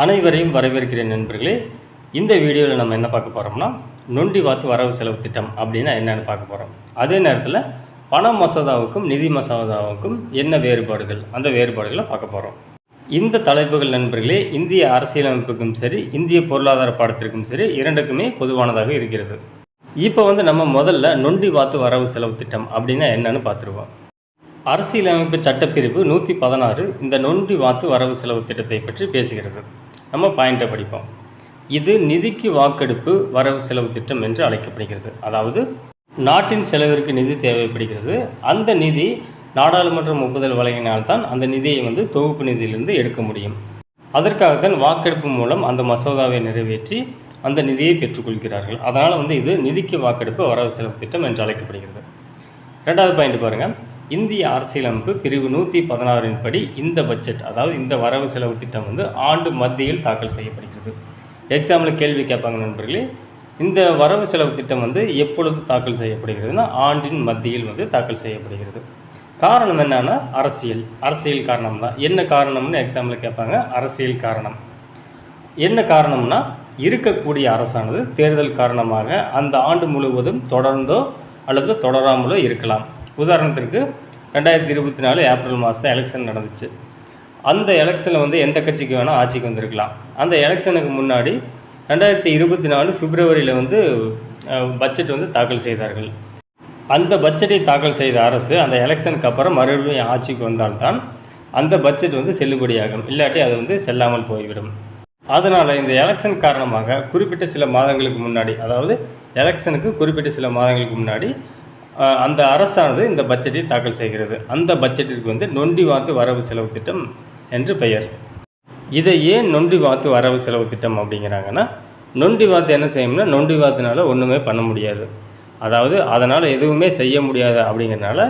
அனைவரையும் வரவேற்கிறேன் நண்பர்களே. இந்த வீடியோவில் நம்ம என்ன பார்க்க போகிறோம்னா நொண்டி வாத்து வரவு செலவு திட்டம் அப்படின்னா என்னென்னு பார்க்க போகிறோம் அதே நேரத்தில் பண மசோதாவுக்கும் நிதி மசோதாவுக்கும் என்ன வேறுபாடுகள்? அந்த வேறுபாடுகளை பார்க்க போகிறோம் இந்த தலைப்புகள் நண்பர்களே இந்திய அரசியலமைப்புக்கும் சரி இந்திய பொருளாதார பாடத்திற்கும் சரி இரண்டுக்குமே பொதுவானதாக இருக்கிறது. இப்போ வந்து நம்ம முதல்ல நொண்டி வாத்து வரவு செலவு திட்டம் அப்படின்னா என்னன்னு பார்த்துருவோம். அரசியலமைப்பு சட்டப்பிரிவு நூற்றி பதினாறு இந்த நொண்டி வாத்து வரவு செலவு திட்டத்தை பற்றி பேசுகிறது. நம்ம பாயிண்ட்டை படிப்போம். இது நிதிக்கு வாக்கெடுப்பு வரவு செலவு திட்டம் என்று அழைக்கப்படுகிறது. அதாவது நாட்டின் செலவிற்கு நிதி தேவைப்படுகிறது. அந்த நிதி நாடாளுமன்றம் ஒப்புதல் வழங்கினால்தான் அந்த நிதியை வந்து தொகுப்பு நிதியிலிருந்து எடுக்க முடியும். அதற்காகத்தான் வாக்கெடுப்பு மூலம் அந்த மசோதாவை நிறைவேற்றி அந்த நிதியை பெற்றுக்கொள்கிறார்கள். அதனால் வந்து இது நிதிக்கு வாக்கெடுப்பு வரவு செலவு திட்டம் என்று அழைக்கப்படுகிறது. ரெண்டாவது பாயிண்ட் பாருங்கள் இந்திய அரசியலமைப்பு பிரிவு நூற்றி பதினாறின் படி இந்த பட்ஜெட் அதாவது இந்த வரவு செலவு திட்டம் வந்து ஆண்டு மத்தியில் தாக்கல் செய்யப்படுகிறது. எக்ஸாமில் கேள்வி கேட்பாங்க நண்பர்களே இந்த வரவு செலவு திட்டம் வந்து எப்பொழுது தாக்கல் செய்யப்படுகிறதுனா ஆண்டின் மத்தியில் வந்து தாக்கல் செய்யப்படுகிறது. காரணம் என்னன்னா அரசியல். அரசியல் காரணம் தான். என்ன காரணம்னு எக்ஸாமில் கேட்பாங்க அரசியல் காரணம். என்ன காரணம்னா இருக்கக்கூடிய அரசானது தேர்தல் காரணமாக அந்த ஆண்டு முழுவதும் தொடர்ந்தோ அல்லது தொடராமலோ இருக்கலாம். உதாரணத்திற்கு ரெண்டாயிரத்தி இருபத்தி நாலு ஏப்ரல் மாதம் எலெக்ஷன் நடந்துச்சு. அந்த எலெக்ஷனில் வந்து எந்த கட்சிக்கு வேணால் ஆட்சிக்கு வந்திருக்கலாம். அந்த எலெக்ஷனுக்கு முன்னாடி ரெண்டாயிரத்தி இருபத்தி நாலு பிப்ரவரியில் வந்து பட்ஜெட் வந்து தாக்கல் செய்தார்கள். அந்த பட்ஜெட்டை தாக்கல் செய்த அரசு அந்த எலெக்ஷனுக்கு அப்புறம் மறுபடியும் ஆட்சிக்கு வந்தால்தான் அந்த பட்ஜெட் வந்து செல்லுபடியாகும். இல்லாட்டி அது வந்து செல்லாமல் போய்விடும். அதனால் இந்த எலெக்ஷன் காரணமாக குறிப்பிட்ட சில மாதங்களுக்கு முன்னாடி அதாவது எலெக்ஷனுக்கு குறிப்பிட்ட சில மாதங்களுக்கு முன்னாடி அந்த அரசானது இந்த பட்ஜெட்டை தாக்கல் செய்கிறது. அந்த பட்ஜெட்டிற்கு வந்து நொண்டி வாத்து வரவு செலவு திட்டம் என்று பெயர். இதை ஏன் நொண்டி வாத்து வரவு செலவு திட்டம் அப்படிங்கிறாங்கன்னா நொண்டி வாத்து என்ன செய்யும்னா நொண்டி வாத்துனால ஒன்றுமே பண்ண முடியாது. அதாவது அதனால் எதுவுமே செய்ய முடியாது அப்படிங்கிறனால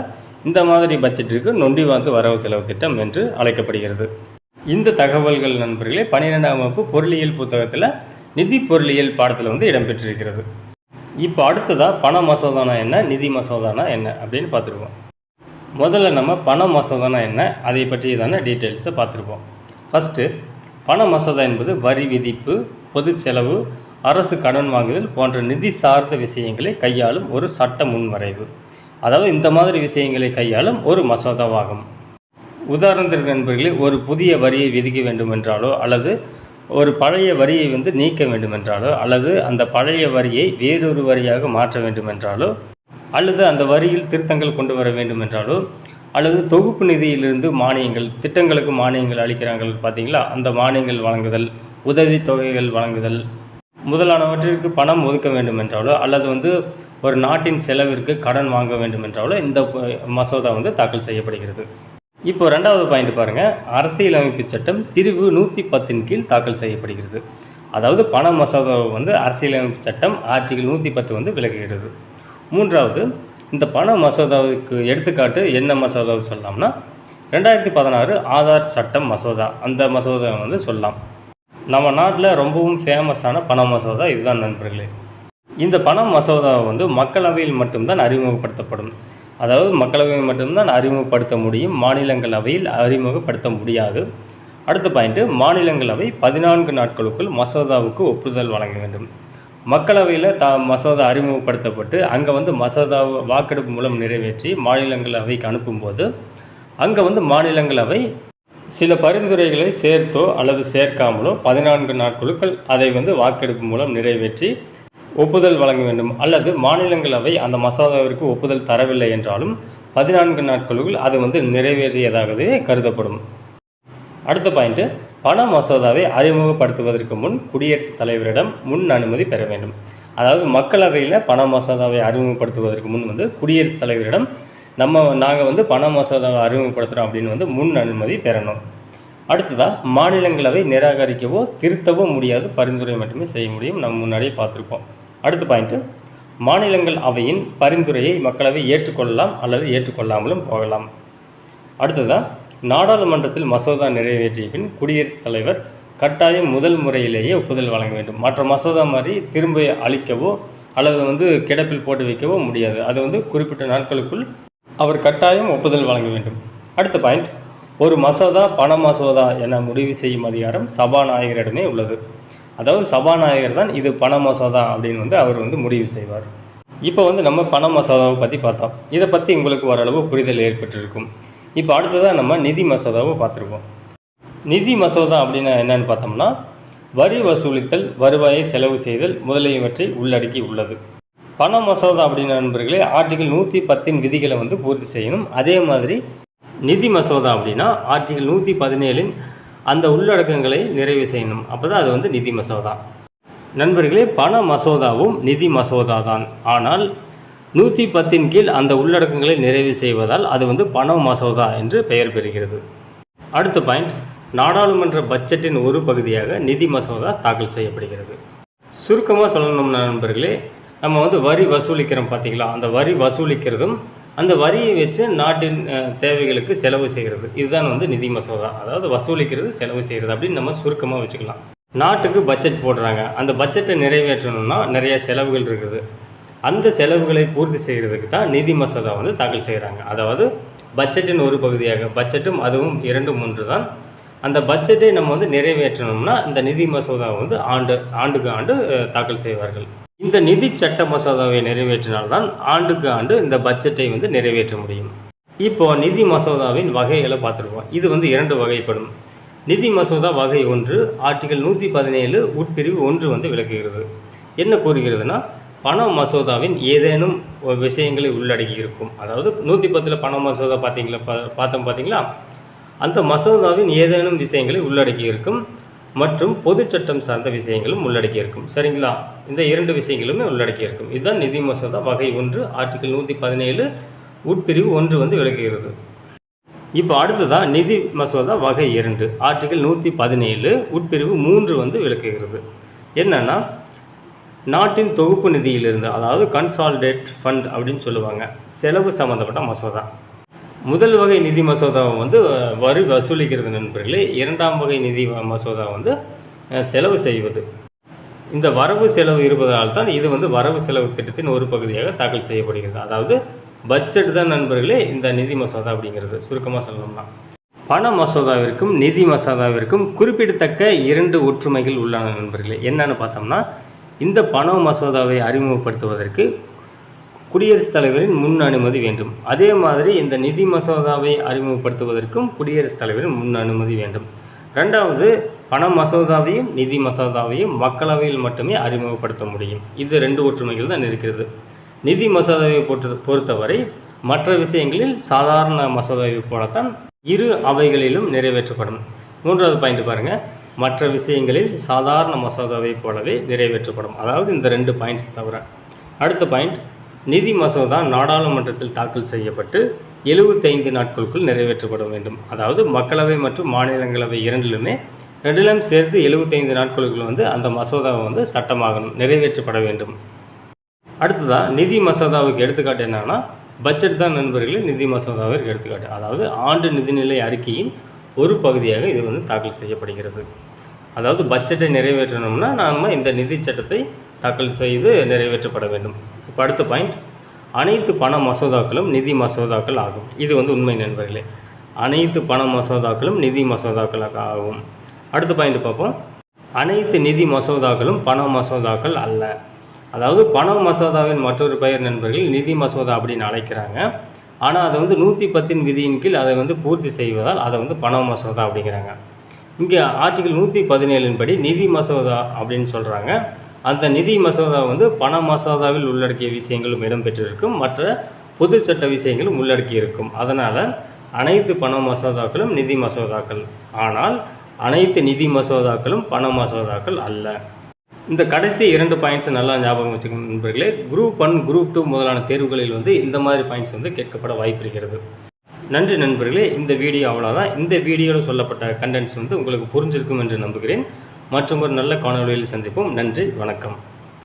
இந்த மாதிரி பட்ஜெட்டிற்கு நொண்டி வாத்து வரவு செலவு திட்டம் என்று அழைக்கப்படுகிறது. இந்த தகவல்கள் நண்பர்களே பன்னிரெண்டாம் வகுப்பு பொருளியல் புத்தகத்தில் நிதி பொருளியல் பாடத்தில் வந்து இடம்பெற்றிருக்கிறது. இப்போ அடுத்ததாக பண மசோதானா என்ன நிதி மசோதானா என்ன அப்படின்னு பார்த்துருவோம் முதல்ல நம்ம பண மசோதானா என்ன அதை பற்றியதான டீட்டெயில்ஸை பார்த்துருப்போம். ஃபஸ்ட்டு பண மசோதா என்பது வரி விதிப்பு பொது செலவு அரசு கடன் வாங்குதல் போன்ற நிதி சார்ந்த விஷயங்களை கையாளும் ஒரு சட்ட முன்வரைவு. அதாவது இந்த மாதிரி விஷயங்களை கையாளும் ஒரு மசோதாவாகும். உதாரணத்திற்கு நண்பர்களே ஒரு புதிய வரியை விதிக்க வேண்டும் என்றாலோ அல்லது ஒரு பழைய வரியை வந்து நீக்க வேண்டுமென்றாலோ அல்லது அந்த பழைய வரியை வேறொரு வரியாக மாற்ற வேண்டுமென்றாலோ அல்லது அந்த வரியில் திருத்தங்கள் கொண்டு வர வேண்டுமென்றாலோ அல்லது தொகுப்பு நிதியிலிருந்து மானியங்கள் திட்டங்களுக்கு மானியங்கள் அளிக்கிறாங்க பார்த்தீங்களா? அந்த மானியங்கள் வழங்குதல் உதவி தொகைகள் வழங்குதல் முதலானவற்றிற்கு பணம் ஒதுக்க வேண்டுமென்றாலோ அல்லது வந்து ஒரு நாட்டின் செலவிற்கு கடன் வாங்க வேண்டுமென்றாலோ இந்த மசோதா வந்து தாக்கல் செய்யப்படுகிறது. இப்போ ரெண்டாவது பாயிண்ட் பாருங்கள் அரசியலமைப்பு சட்டம் பிரிவு நூற்றி பத்தின் கீழ் தாக்கல் செய்யப்படுகிறது. அதாவது பண மசோதாவை வந்து அரசியலமைப்பு சட்டம் ஆர்டிகிள் நூற்றி பத்து வந்து விளக்குகிறது மூன்றாவது இந்த பண மசோதாவுக்கு எடுத்துக்காட்டு என்ன மசோதாவை சொல்லலாம்னா ரெண்டாயிரத்தி பதினாறு ஆதார் சட்டம் மசோதா. அந்த மசோதாவை வந்து சொல்லலாம். நம்ம நாட்டில் ரொம்பவும் ஃபேமஸான பண மசோதா இதுதான் நண்பர்களே. இந்த பண மசோதாவை வந்து மக்களவையில் மட்டும்தான் அறிமுகப்படுத்தப்படும். அதாவது மக்களவை மட்டும்தான் அறிமுகப்படுத்த முடியும் மாநிலங்களவையில் அறிமுகப்படுத்த முடியாது. அடுத்த பாயிண்ட்டு மாநிலங்களவை பதினான்கு நாட்களுக்குள் மசோதாவுக்கு ஒப்புதல் வழங்க வேண்டும். மக்களவையில் த மசோதா அறிமுகப்படுத்தப்பட்டு அங்கே வந்து மசோதா வாக்கெடுப்பு மூலம் நிறைவேற்றி மாநிலங்களவைக்கு அனுப்பும்போது அங்கே வந்து மாநிலங்களவை சில பரிந்துரைகளை சேர்த்தோ அல்லது சேர்க்காமலோ பதினான்கு நாட்களுக்குள் அதை வந்து வாக்கெடுப்பு மூலம் நிறைவேற்றி ஒப்புதல் வழங்க வேண்டும். அல்லது மாநிலங்களவை அந்த மசோதாவிற்கு ஒப்புதல் தரவில்லை என்றாலும் பதினான்கு நாட்களுக்குள் அது வந்து நிறைவேறியதாகவே கருதப்படும். அடுத்த பாயிண்ட்டு பண மசோதாவை அறிமுகப்படுத்துவதற்கு முன் குடியரசுத் தலைவரிடம் முன் அனுமதி பெற வேண்டும். அதாவது மக்களவையில் பண மசோதாவை அறிமுகப்படுத்துவதற்கு முன் வந்து குடியரசுத் தலைவரிடம் நம்ம நாங்கள் வந்து பண மசோதாவை அறிமுகப்படுத்துகிறோம் அப்படின்னு வந்து முன் அனுமதி பெறணும். அடுத்ததாக மாநிலங்களவை நிராகரிக்கவோ திருத்தவோ முடியாது. பரிந்துரை மட்டுமே செய்ய முடியும். நம்ம முன்னாடியே பார்த்துருப்போம். அடுத்த பாயிண்ட்டு மாநிலங்கள் அவையின் பரிந்துரையை மக்களவை ஏற்றுக்கொள்ளலாம் அல்லது ஏற்றுக்கொள்ளாமலும் போகலாம். அடுத்ததாக நாடாளுமன்றத்தில் மசோதா நிறைவேற்றிய பின் குடியரசுத் தலைவர் கட்டாயம் முதல் முறையிலேயே ஒப்புதல் வழங்க வேண்டும். மற்ற மசோதா மாதிரி திரும்ப அளிக்கவோ அல்லது வந்து கிடப்பில் போட்டு வைக்கவோ முடியாது. அது வந்து குறிப்பிட்ட நாட்களுக்குள் அவர் கட்டாயம் ஒப்புதல் வழங்க வேண்டும். அடுத்த பாயிண்ட் ஒரு மசோதா பண மசோதா என முடிவு செய்யும் அதிகாரம் சபாநாயகரிடமே உள்ளது. அதாவது சபாநாயகர் தான் இது பண மசோதா அப்படின்னு வந்து அவர் வந்து முடிவு செய்வார். இப்போ வந்து நம்ம பண மசோதாவை பற்றி பார்த்தோம். இதை பற்றி உங்களுக்கு ஓரளவு புரிதல் ஏற்பட்டிருக்கும். இப்போ அடுத்ததாக நம்ம நிதி மசோதாவை பார்த்துருக்கோம். நிதி மசோதா அப்படின்னா என்னன்னு பார்த்தோம்னா வரி வசூலித்தல் வருவாயை செலவு செய்தல் முதலியவற்றை உள்ளடக்கி உள்ளது. பண மசோதா அப்படின்னு நண்பர்களே ஆர்டிகல் நூற்றி பத்தின் விதிகளை வந்து பூர்த்தி செய்யணும். அதே மாதிரி நிதி மசோதா அப்படின்னா ஆர்டிகல் நூற்றி பதினேழின் அந்த உள்ளடக்கங்களை நிறைவு செய்யணும். அப்போ தான் அது வந்து நிதி மசோதா. நண்பர்களே பண மசோதாவும் நிதி மசோதா தான் ஆனால் நூற்றி பத்தின் கீழ் அந்த உள்ளடக்கங்களை நிறைவு செய்வதால் அது வந்து பண மசோதா என்று பெயர் பெறுகிறது. அடுத்த பாயிண்ட் நாடாளுமன்ற பட்ஜெட்டின் ஒரு பகுதியாக நிதி மசோதா தாக்கல் செய்யப்படுகிறது. சுருக்கமாக சொல்லணும்னா நண்பர்களே நம்ம வந்து வரி வசூலிக்கிறோம் பார்த்தீங்களா? அந்த வரி வசூலிக்கிறதும் அந்த வரியை வச்சு நாட்டின் தேவைகளுக்கு செலவு செய்கிறது. இதுதான் வந்து நிதி மசோதா. அதாவது வசூலிக்கிறது செலவு செய்கிறது அப்படின்னு நம்ம சுருக்கமாக வச்சுக்கலாம். நாட்டுக்கு பட்ஜெட் போடுறாங்க. அந்த பட்ஜெட்டை நிறைவேற்றணும்னா நிறைய செலவுகள் இருக்குது. அந்த செலவுகளை பூர்த்தி செய்கிறதுக்கு தான் நிதி மசோதா வந்து தாக்கல் செய்கிறாங்க. அதாவது பட்ஜெட்டின் ஒரு பகுதியாக பட்ஜெட்டும் அதுவும் இரண்டு மூன்று தான். அந்த பட்ஜெட்டை நம்ம வந்து நிறைவேற்றணும்னா இந்த நிதி மசோதா வந்து ஆண்டு ஆண்டுக்கு ஆண்டு தாக்கல் செய்வார்கள். இந்த நிதி சட்ட மசோதாவை நிறைவேற்றினால்தான் ஆண்டுக்கு ஆண்டு இந்த பட்ஜெட்டை வந்து நிறைவேற்ற முடியும். இப்போ நிதி மசோதாவின் வகைகளை பார்த்துருக்கோம். இது வந்து இரண்டு வகைப்படும். நிதி மசோதா வகை ஒன்று ஆர்டிகல் நூற்றி பதினேழு உட்பிரிவு ஒன்று வந்து விளக்குகிறது. என்ன கூறுகிறதுனா பண மசோதாவின் ஏதேனும் விஷயங்களை உள்ளடக்கி இருக்கும். அதாவது நூற்றி பத்தில் பண மசோதா பார்த்தீங்களா பா பார்த்தோம் பார்த்தீங்களா? அந்த மசோதாவின் ஏதேனும் விஷயங்களை உள்ளடக்கி இருக்கும். மற்றும் பொது சட்டம் சார்ந்த விஷயங்களும் உள்ளடக்கியிருக்கும். சரிங்களா? இந்த இரண்டு விஷயங்களுமே உள்ளடக்கியிருக்கும். இதுதான் நிதி மசோதா வகை ஒன்று ஆர்டிகல் நூற்றி பதினேழு உட்பிரிவு ஒன்று வந்து விளக்குகிறது. இப்போ அடுத்ததான் நிதி மசோதா வகை இரண்டு ஆர்டிகல் நூற்றி பதினேழு உட்பிரிவு மூன்று வந்து விளக்குகிறது. என்னன்னா நாட்டின் தொகுப்பு நிதியிலிருந்து அதாவது கன்சால்டேட் ஃபண்ட் அப்படின்னு சொல்லுவாங்க செலவு சம்மந்தப்பட்ட மசோதா. முதல் வகை நிதி மசோதாவை வந்து வரி வசூலிக்கிறது நண்பர்களே இரண்டாம் வகை நிதி மசோதா வந்து செலவு செய்வது. இந்த வரவு செலவு இருப்பதால் தான் இது வந்து வரவு செலவு திட்டத்தின் ஒரு பகுதியாக தாக்கல் செய்யப்படுகிறது. அதாவது பட்ஜெட் தான் நண்பர்களே இந்த நிதி மசோதா அப்படிங்கிறது. சுருக்கமாக சொல்லணும்னா. பண மசோதாவிற்கும் நிதி மசோதாவிற்கும் குறிப்பிடத்தக்க இரண்டு ஒற்றுமைகள் உள்ளன நண்பர்களே. என்னன்னு பார்த்தோம்னா இந்த பண மசோதாவை அறிமுகப்படுத்துவதற்கு குடியரசுத் தலைவரின் முன் அனுமதி வேண்டும். அதே மாதிரி இந்த நிதி மசோதாவை அறிமுகப்படுத்துவதற்கும் குடியரசுத் தலைவரின் முன் அனுமதி வேண்டும். ரெண்டாவது பண மசோதாவையும் நிதி மசோதாவையும் மக்களவையில் மட்டுமே அறிமுகப்படுத்த முடியும். இது ரெண்டு ஒற்றுமைகள் தான் இருக்கிறது. நிதி மசோதாவை பொறுத்த பொறுத்தவரை மற்ற விஷயங்களில் சாதாரண மசோதாவை போலத்தான் இரு அவைகளிலும் நிறைவேற்றப்படும். மூன்றாவது பாயிண்ட் பாருங்கள் மற்ற விஷயங்களில் சாதாரண மசோதாவை போலவே நிறைவேற்றப்படும். அதாவது இந்த ரெண்டு பாயிண்ட்ஸ் தவிர. அடுத்த பாயிண்ட் நிதி மசோதா நாடாளுமன்றத்தில் தாக்கல் செய்யப்பட்டு எழுபத்தைந்து நாட்களுக்குள் நிறைவேற்றப்பட வேண்டும். அதாவது மக்களவை மற்றும் மாநிலங்களவை இரண்டிலுமே ரெண்டிலும் சேர்த்து எழுபத்தைந்து நாட்களுக்குள் வந்து அந்த மசோதாவை வந்து சட்டமாகணும் நிறைவேற்றப்பட வேண்டும். அடுத்ததாக நிதி மசோதாவுக்கு எடுத்துக்காட்டு என்னன்னா பட்ஜெட் தான் நண்பர்களே நிதி மசோதாவிற்கு எடுத்துக்காட்டு. அதாவது ஆண்டு நிதிநிலை அறிக்கையின் ஒரு பகுதியாக இது வந்து தாக்கல் செய்யப்படுகிறது. அதாவது பட்ஜெட்டை நிறைவேற்றணும்னா நாம் இந்த நிதி சட்டத்தை தாக்கல் செய்து நிறைவேற்றப்பட வேண்டும். இப்போ அடுத்த பாயிண்ட் அனைத்து பண மசோதாக்களும் நிதி மசோதாக்கள் ஆகும். இது வந்து உண்மை நண்பர்களே. அனைத்து பண மசோதாக்களும் நிதி மசோதாக்களாக ஆகும். அடுத்த பாயிண்ட் பார்ப்போம். அனைத்து நிதி மசோதாக்களும் பண மசோதாக்கள் அல்ல. அதாவது பண மசோதாவின் மற்றொரு பெயர் நண்பர்கள் நிதி மசோதா அப்படின்னு அழைக்கிறாங்க. ஆனால் அதை வந்து நூற்றி பத்தின் விதியின் கீழ் அதை வந்து பூர்த்தி செய்வதால் அதை வந்து பண மசோதா அப்படிங்கிறாங்க. இங்கே ஆர்டிகல் நூற்றி பதினேழின் படி நிதி மசோதா அப்படின்னு சொல்கிறாங்க அந்த நிதி மசோதா வந்து பண மசோதாவில் உள்ளடக்கிய விஷயங்களும் இடம்பெற்றிருக்கும். மற்ற பொது சட்ட விஷயங்களும் உள்ளடக்கியிருக்கும் அதனால் அனைத்து பண மசோதாக்களும் நிதி மசோதாக்கள். ஆனால் அனைத்து நிதி மசோதாக்களும் பண மசோதாக்கள் அல்ல. இந்த கடைசி இரண்டு பாயிண்ட்ஸை நல்லா ஞாபகம் வச்சுக்கணும் நண்பர்களே. குரூப் ஒன் குரூப் டூ முதலான தேர்வுகளில் வந்து இந்த மாதிரி பாயிண்ட்ஸ் வந்து கேட்கப்பட வாய்ப்பு இருக்கிறது. நன்றி நண்பர்களே. இந்த வீடியோ அவ்வளோதான் இந்த வீடியோவில் சொல்லப்பட்ட கண்டென்ட்ஸ் வந்து உங்களுக்கு புரிஞ்சிருக்கும் என்று நம்புகிறேன். மற்றும் ஒரு நல்ல காணொளியில் சந்திப்போம். நன்றி வணக்கம்.